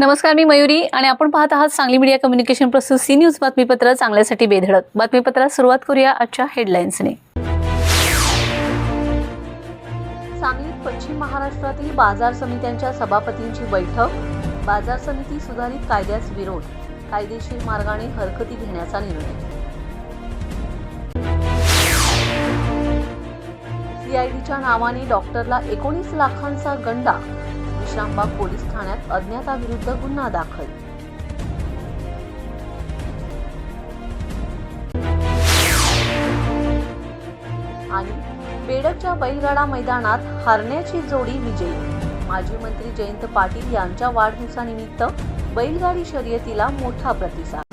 नमस्कार मी मयुरी आणि आपण पाहत आहात सांगली मीडिया कम्युनिकेशन प्रस्तुत सी न्यूज बातमीपत्र चांगल्यासाठी बेधडक. बातमीपत्रात सुरुवात करूया आजच्या हेडलाईन्सने. सांगलीत पश्चिम महाराष्ट्रातील बाजार समित्यांच्या सभापतींची बैठक. बाजार समिती सुधारित कायद्यास विरोध. कायदेशीर मार्गाने हरकती घेण्याचा निर्णय. सीआयडीच्या नावाने डॉक्टरला एकोणीस लाखांचा गंडा. विश्रामबाग पोलीस ठाण्यात अज्ञाताविरुद्ध गुन्हा दाखल. आणि बेडकच्या बैलगाडा मैदानात हारण्याची जोडी विजयी. माजी मंत्री जयंत पाटील यांच्या वाढदिवसानिमित्त बैलगाडी शर्यतीला मोठा प्रतिसाद.